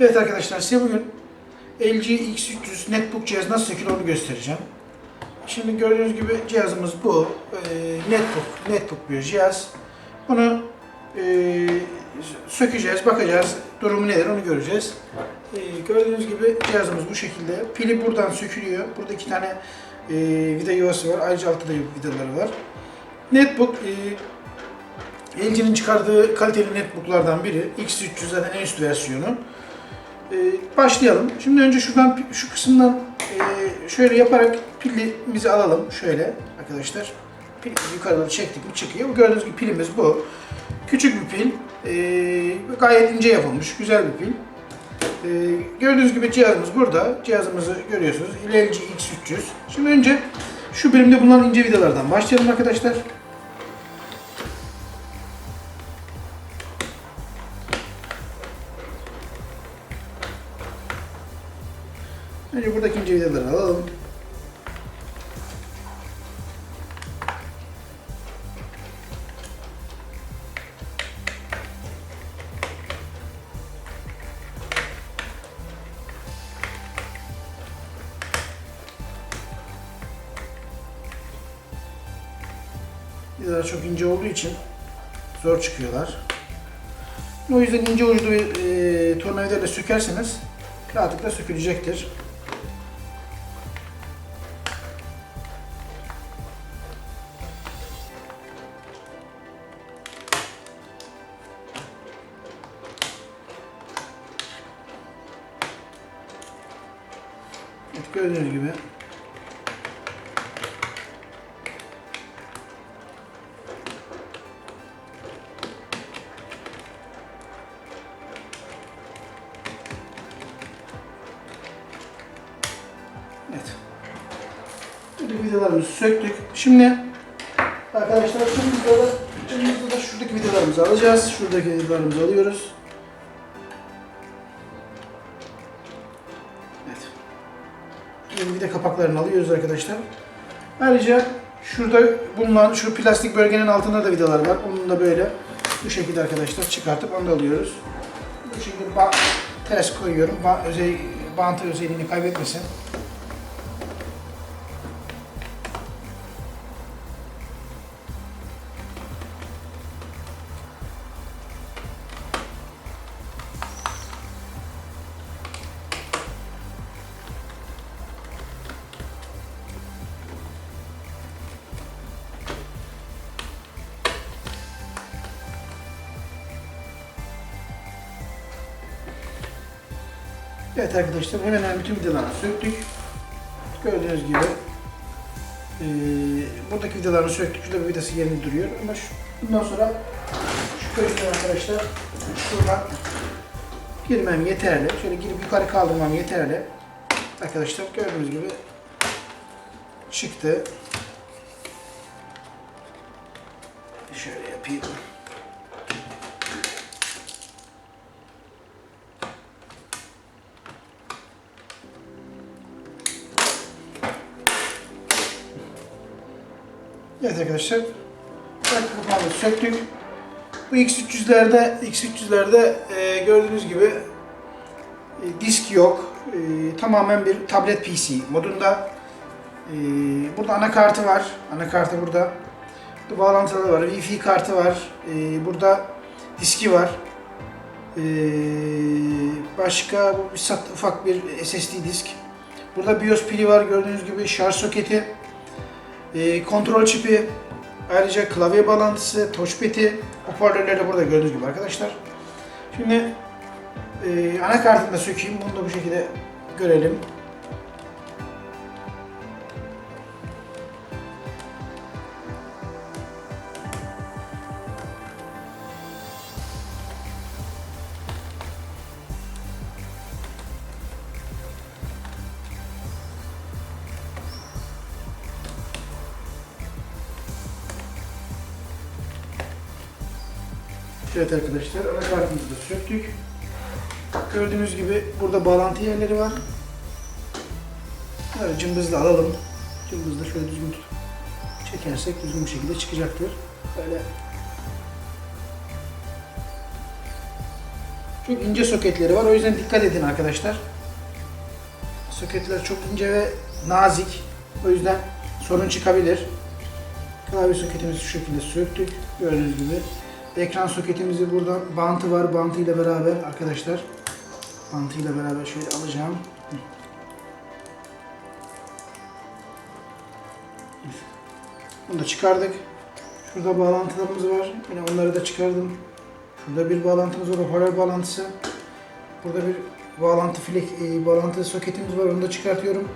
Evet arkadaşlar size bugün LG X300 Netbook cihaz nasıl sökülür onu göstereceğim. Şimdi gördüğünüz gibi cihazımız bu. Ee, Netbook, Netbook bir cihaz. Bunu e, sökeceğiz, bakacağız. Durumu nedir onu göreceğiz. Ee, gördüğünüz gibi cihazımız bu şekilde. Pili buradan sökülüyor. Burada iki tane e, vida yuvası var. Ayrıca altta da vidaları var. Netbook e, LG'nin çıkardığı kaliteli netbooklardan biri. X300 zaten en üst versiyonu. Ee, başlayalım. Şimdi önce şuradan şu kısımdan e, şöyle yaparak pilimizi alalım. Şöyle arkadaşlar. Pil yukarı doğru çektik mi çıkıyor. Gördüğünüz gibi pilimiz bu. Küçük bir pil. Ee, gayet ince yapılmış. Güzel bir pil. Ee, gördüğünüz gibi cihazımız burada. Cihazımızı görüyorsunuz. LG X300. Şimdi önce şu birimde bulunan ince vidalardan başlayalım arkadaşlar. Önce buradaki ince vidaları alalım. Vidalar çok ince olduğu için zor çıkıyorlar. O yüzden ince uçlu bir e, tornavidayla sökerseniz rahatlıkla sökülecektir. Gördüğünüz gibi Evet. Buradaki vidalarımızı söktük. Şimdi arkadaşlar şu videoda, şimdi videoda şuradaki vidalarımızı alacağız. Şuradaki vidalarımızı alıyoruz. Yeni vida kapaklarını alıyoruz arkadaşlar. Ayrıca şurada bulunan şu plastik bölgenin altında da vidalar var. Onu da böyle bu şekilde arkadaşlar çıkartıp onu da alıyoruz. Bu şekilde ba ters koyuyorum. Ba özel, bantı özelliğini kaybetmesin. Evet arkadaşlar hemen hemen bütün vidalarını söktük. Gördüğünüz gibi eee buradaki vidalarını söktük. Şurada bir vidası yerinde duruyor ama şu, bundan sonra şu köşeden arkadaşlar şuradan girmem yeterli. Şöyle girip yukarı kaldırmam yeterli. Arkadaşlar gördüğünüz gibi çıktı. Şöyle yapayım. Evet arkadaşlar. Arka kapağını söktük. Bu X300'lerde X300'lerde e, gördüğünüz gibi e, disk yok. E, tamamen bir tablet PC modunda. E, burada anakartı var. Anakartı burada. Burada bağlantıları var. Wi-Fi kartı var. E, burada diski var. E, başka bu bir sat, ufak bir SSD disk. Burada BIOS pili var gördüğünüz gibi şarj soketi. E, kontrol çipi, ayrıca klavye bağlantısı, touchpad'i, hoparlörleri de burada gördüğünüz gibi arkadaşlar. Şimdi e, anakartını da sökeyim, bunu da bu şekilde görelim. Evet arkadaşlar, anakartımızı da söktük. Gördüğünüz gibi burada bağlantı yerleri var. Evet, cımbızla alalım. Cımbızla şöyle düzgün tutup çekersek düzgün bir şekilde çıkacaktır. Böyle Çok ince soketleri var. O yüzden dikkat edin arkadaşlar. Soketler çok ince ve nazik. O yüzden sorun çıkabilir. Klavye soketimizi şu şekilde söktük. Gördüğünüz gibi. Ekran soketimizi burada bantı var. Bantıyla beraber arkadaşlar. Bantıyla beraber şöyle alacağım. Bunu da çıkardık. Şurada bağlantılarımız var. Yine onları da çıkardım. Şurada bir bağlantımız var, hoparlör bağlantısı. Burada bir bağlantı filek, e, bağlantı soketimiz var. Onu da çıkartıyorum.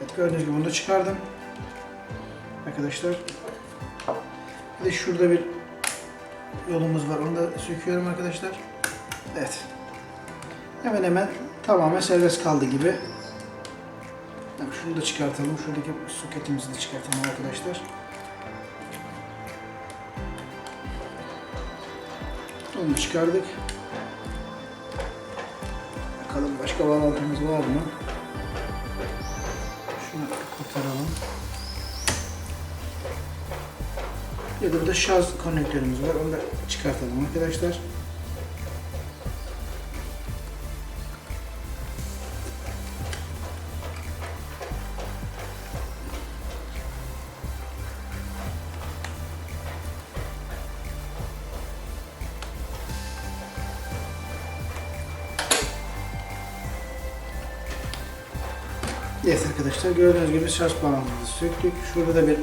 Evet gördüğünüz gibi onu da çıkardım. Arkadaşlar. Bir de şurada bir yolumuz var. Onu da söküyorum arkadaşlar. Evet. Hemen hemen tamamen serbest kaldı gibi. Yani şunu da çıkartalım. Şuradaki soketimizi de çıkartalım arkadaşlar. Onu çıkardık. Bakalım başka bağlantımız var mı? Şunu kurtaralım. Bir de burada şarj konnektörümüz var. Onu da çıkartalım arkadaşlar. Evet arkadaşlar gördüğünüz gibi şarj bağlantımızı söktük. Şurada da bir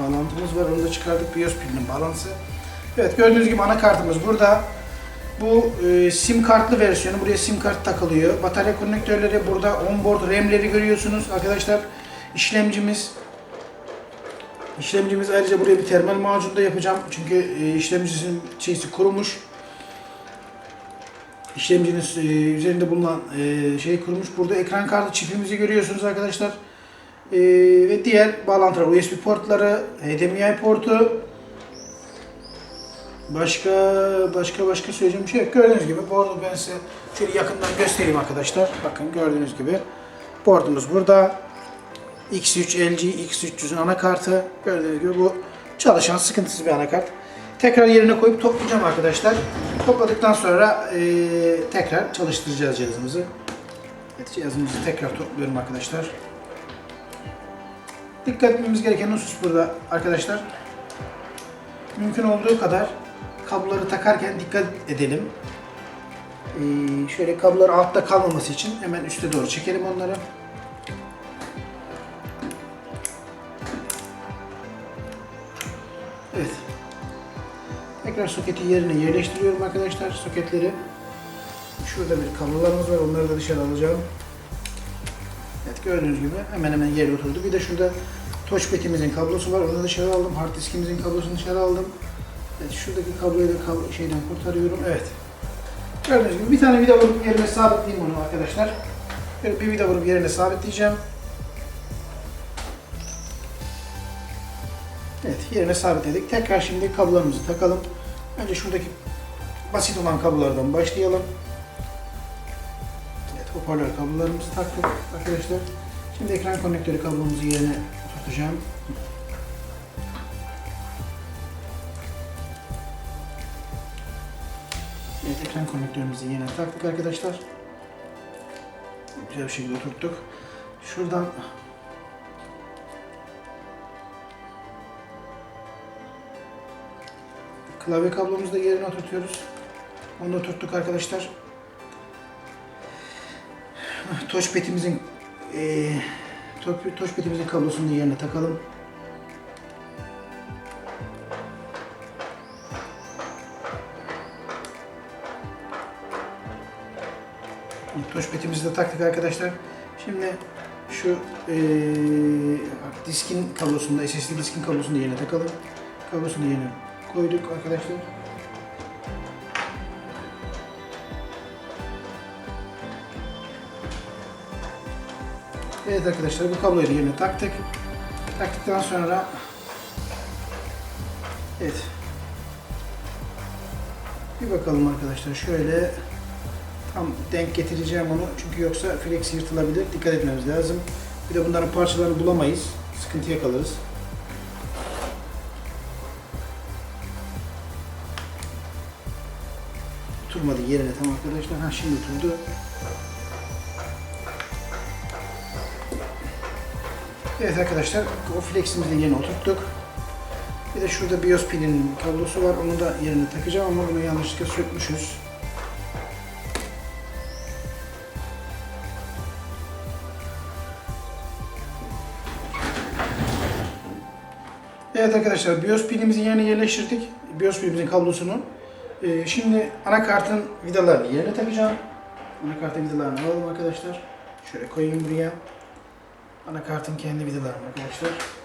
bağlantımız var. Onu da çıkardık. BIOS pilinin bağlantısı. Evet gördüğünüz gibi anakartımız burada. Bu e, sim kartlı versiyonu. Buraya sim kart takılıyor. Batarya konnektörleri burada. Onboard RAM'leri görüyorsunuz arkadaşlar. İşlemcimiz. İşlemcimiz ayrıca buraya bir termal macun da yapacağım. Çünkü e, işlemcimizin şeysi kurumuş. İşlemcinin e, üzerinde bulunan e, şey kurmuş. Burada ekran kartı çipimizi görüyorsunuz arkadaşlar. E, ve diğer bağlantılar USB portları, HDMI portu. Başka başka başka söyleyeceğim bir şey yok. Gördüğünüz gibi arada ben size şöyle yakından göstereyim arkadaşlar. Bakın gördüğünüz gibi portumuz burada. X3 LG X300'ün anakartı. Gördüğünüz gibi bu çalışan sıkıntısız bir anakart. Tekrar yerine koyup toplayacağım arkadaşlar. Topladıktan sonra e, tekrar çalıştıracağız cihazımızı. Evet, cihazımızı tekrar topluyorum arkadaşlar. Dikkat etmemiz gereken husus burada arkadaşlar. Mümkün olduğu kadar kabloları takarken dikkat edelim. E, şöyle kablolar altta kalmaması için hemen üste doğru çekelim onları. Evet. Tekrar soketi yerine yerleştiriyorum arkadaşlar soketleri. Şurada bir kablolarımız var. Onları da dışarı alacağım. Evet gördüğünüz gibi hemen hemen yere oturdu. Bir de şurada touchpad'imizin kablosu var. Onu dışarı aldım. Hard diskimizin kablosunu dışarı aldım. Evet şuradaki kabloyu da kablo, şeyden kurtarıyorum. Evet. Gördüğünüz gibi bir tane vida vurup yerine sabitleyeyim onu arkadaşlar. Böyle bir vida vurup yerine sabitleyeceğim. Evet, yerine sabitledik. Tekrar şimdi kablolarımızı takalım. Önce şuradaki basit olan kablolardan başlayalım. Evet, hoparlör kablolarımızı taktık arkadaşlar. Şimdi ekran konnektörü kablomuzu yerine oturtacağım. Evet, ekran konnektörümüzü yerine taktık arkadaşlar. Güzel bir şekilde oturttuk. Şuradan Klavye kablomuzu da yerine oturtuyoruz. Onu da oturttuk arkadaşlar. Touchpad'imizin e, touchpad'imizin kablosunu yerine takalım. Touchpad'imizi de taktık arkadaşlar. Şimdi şu e, diskin kablosunu da SSD diskin kablosunu da yerine takalım. Kablosunu yerine koyduk arkadaşlar. Evet arkadaşlar bu kabloyu yerine taktık. Taktıktan sonra evet bir bakalım arkadaşlar şöyle tam denk getireceğim onu çünkü yoksa flex yırtılabilir. Dikkat etmemiz lazım. Bir de bunların parçalarını bulamayız. Sıkıntıya kalırız. oturmadı yerine tam arkadaşlar. Ha şimdi oturdu. Evet arkadaşlar o fleximizi de yerine oturttuk. Bir de şurada BIOS pilinin kablosu var. Onu da yerine takacağım ama bunu yanlışlıkla sökmüşüz. Evet arkadaşlar BIOS pilimizin yerine yerleştirdik. BIOS pilimizin kablosunu. Ee, şimdi anakartın vidalarını yerine takacağım. Anakartın vidalarını alalım arkadaşlar. Şöyle koyayım buraya. Anakartın kendi vidalarını arkadaşlar.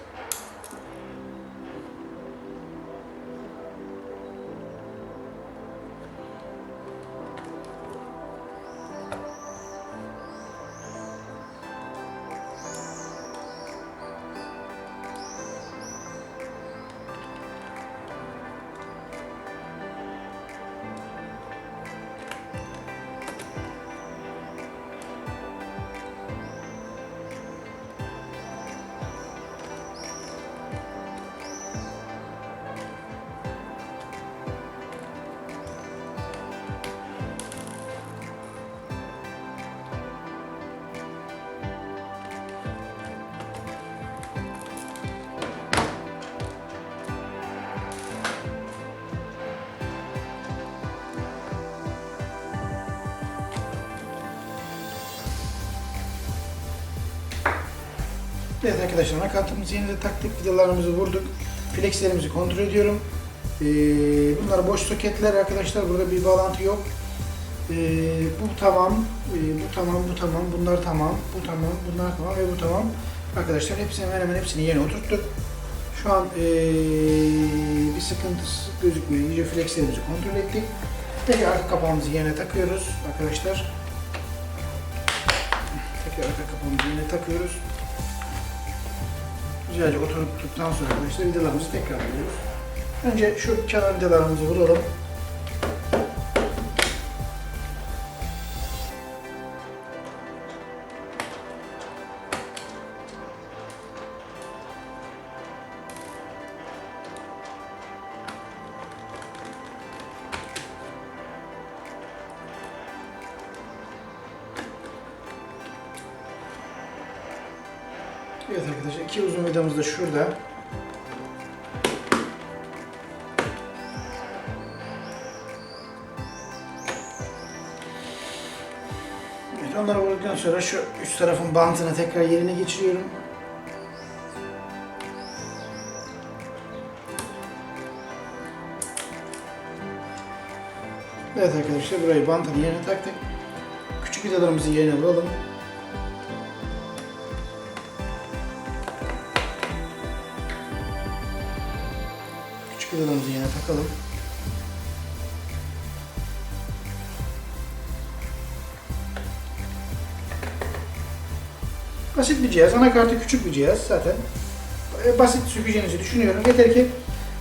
Evet arkadaşlar anakartımızı yine de taktık. Vidalarımızı vurduk. Flexlerimizi kontrol ediyorum. Ee, bunlar boş soketler arkadaşlar. Burada bir bağlantı yok. Ee, bu tamam, ee, bu tamam, bu tamam, bunlar tamam, bu tamam, bunlar tamam ve bu tamam. Arkadaşlar hepsini hemen hemen hepsini yerine oturttuk. Şu an ee, bir sıkıntısı gözükmüyor. İyice flexlerimizi kontrol ettik. Peki arka kapağımızı yerine takıyoruz arkadaşlar. Tekrar arka kapağımızı yerine takıyoruz. Güzelce oturttuktan sonra arkadaşlar vidalarımızı tekrar alıyoruz. Önce şu kenar vidalarımızı vuralım. Evet arkadaşlar iki uzun vidamız da şurada. Evet onları vurduktan sonra şu üst tarafın bantını tekrar yerine geçiriyorum. Evet arkadaşlar burayı bantını yerine taktık. Küçük vidalarımızı yerine alalım. Vidalarımızı yine takalım. Basit bir cihaz. Anakartı küçük bir cihaz zaten. E, Basit sökeceğinizi düşünüyorum. Yeter ki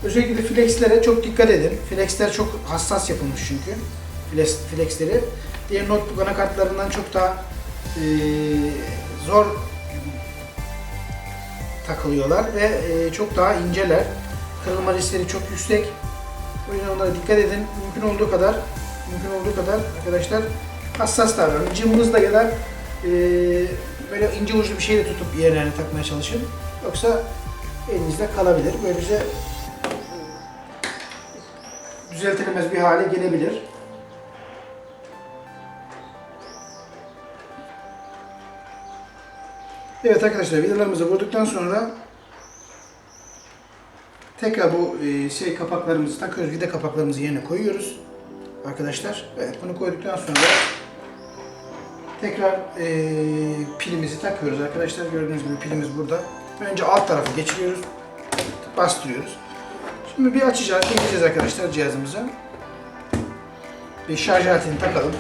özellikle flexlere çok dikkat edin. Flexler çok hassas yapılmış çünkü. Flex, flexleri. Diğer notebook anakartlarından çok daha e, zor takılıyorlar ve e, çok daha inceler. Kırılma riskleri çok yüksek. O yüzden onlara dikkat edin. Mümkün olduğu kadar mümkün olduğu kadar arkadaşlar hassas davranın. Cımbızla ya da e, böyle ince uçlu bir şeyle tutup yerlerine takmaya çalışın. Yoksa elinizde kalabilir. Böylece düzeltilemez bir hale gelebilir. Evet arkadaşlar vidalarımızı vurduktan sonra tekrar bu e, şey kapaklarımızı takıyoruz. Vida kapaklarımızı yerine koyuyoruz. Arkadaşlar evet bunu koyduktan sonra tekrar e, pilimizi takıyoruz arkadaşlar. Gördüğünüz gibi pilimiz burada. Önce alt tarafı geçiriyoruz. Bastırıyoruz. Şimdi bir açacağız, gireceğiz arkadaşlar cihazımıza. Bir şarj aletini takalım.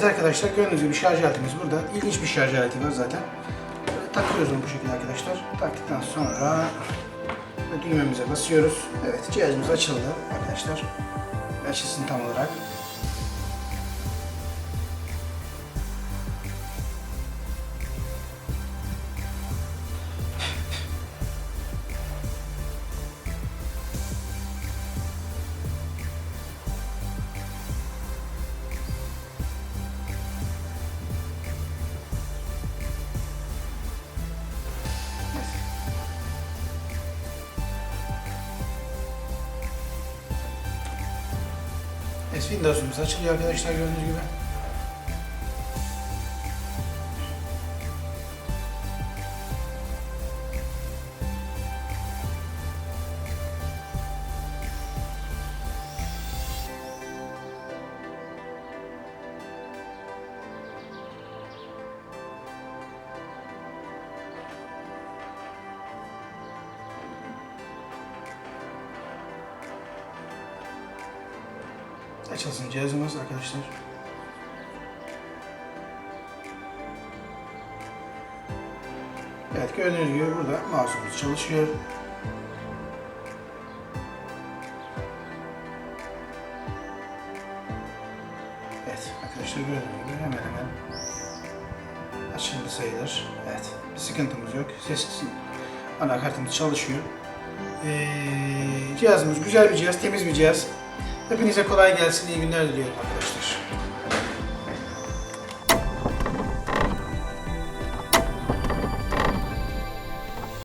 Evet arkadaşlar gördüğünüz gibi şarj aletimiz burada. İlginç bir şarj aleti var zaten. Böyle takıyoruz onu bu şekilde arkadaşlar. Taktıktan sonra düğmemize basıyoruz. Evet cihazımız açıldı arkadaşlar. Açılsın tam olarak. Windows'umuz açılıyor arkadaşlar gördüğünüz gibi. Açılsın cihazımız arkadaşlar. Evet gördüğünüz gibi burada mouse'umuz çalışıyor. Evet arkadaşlar gördüğünüz gibi hemen hemen açıldı sayılır. Evet bir sıkıntımız yok. Ses anakartımız çalışıyor. Ee, cihazımız güzel bir cihaz, temiz bir cihaz. Hepinize kolay gelsin, iyi günler diliyorum arkadaşlar.